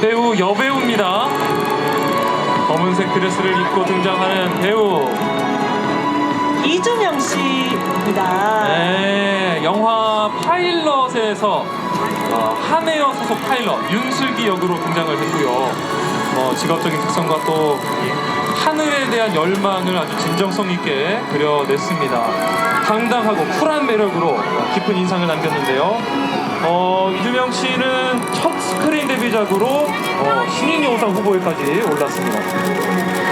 배우 여배우입니다. 검은색 드레스를 입고 등장하는 배우. 이준영 씨입니다. 네, 영화 파일럿에서 어, 한에어 소속 파일럿 윤슬기 역으로 등장을 했고요. 어, 직업적인 특성과 또이 하늘에 대한 열망을 아주 진정성 있게 그려냈습니다. 당당하고 쿨한 매력으로 깊은 인상을 남겼는데요. 어, 이주명 씨는 첫 스크린 데뷔작으로 어, 신인 여우상 후보에까지 올랐습니다.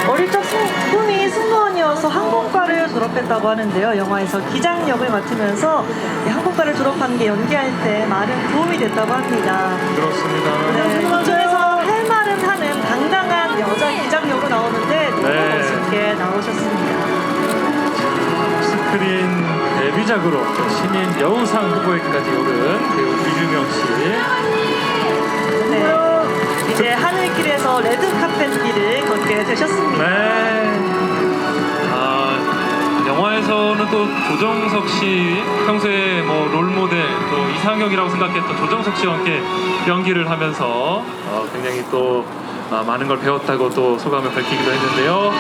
어릴 적 승- 꿈이 승무원이어서 항공과를 졸업했다고 하는데요. 영화에서 기장 역을 맡으면서 이 항공과를 졸업한 게 연기할 때 많은 도움이 됐다고 합니다. 그렇습니다. 네, 그중에서 할 말은 하는 당당한 여자 기장 역으로 나오는데 너무 네. 멋있게 나오셨습니다. 스크린 데뷔작으로 신인 여우상 후보에까지 오른 배우 이주명 씨. 네. 되셨습니다. 네. 아, 영화에서는 또 조정석 씨 평소에 뭐 롤모델 또 이상형이라고 생각했던 조정석 씨와 함께 연기를 하면서 어, 굉장히 또 아, 많은 걸 배웠다고 또 소감을 밝히기도 했는데요.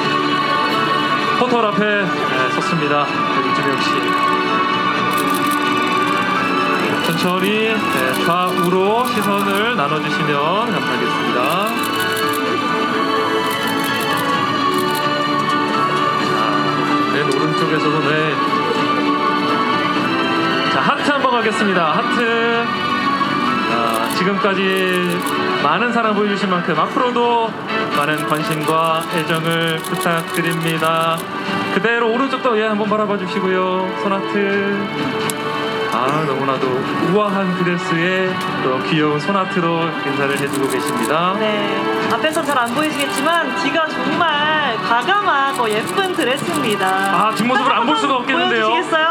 포털 앞에 네, 섰습니다. 이주명 씨. 천천히 네, 좌우로 시선을 나눠주시면 감사하겠습니다. 쪽에서도 네. 자, 하트 한번 가겠습니다. 하트. 아, 지금까지 많은 사랑 보여주신 만큼 앞으로도 많은 관심과 애정을 부탁드립니다. 그대로 오른쪽도 예 한번 바라봐 주시고요. 손 하트. 아 너무나도 우아한 드레스에 또 귀여운 손하트로 인사를 해주고 계십니다. 네, 앞에서 잘 안 보이시겠지만 뒤가 정말 과감하고 예쁜 드레스입니다. 아, 뒷모습을 안 볼 수가 없겠는데요. 보여주시겠어요?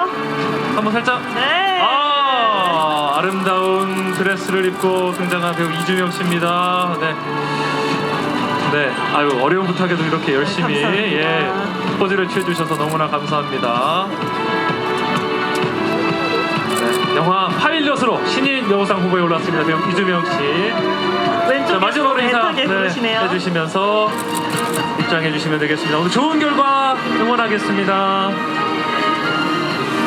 한번 살짝. 네. 아 아름다운 드레스를 입고 등장한 배우 이주명 씨입니다. 네. 네, 아유 어려운 부탁에도 이렇게 열심히 감사합니다. 예 포즈를 취해주셔서 너무나 감사합니다. 여우상 후보에 올랐습니다. 배우 이주명 씨. 자 마지막으로 인사 부르시네요. 해주시면서 입장해 주시면 되겠습니다. 오늘 좋은 결과 응원하겠습니다.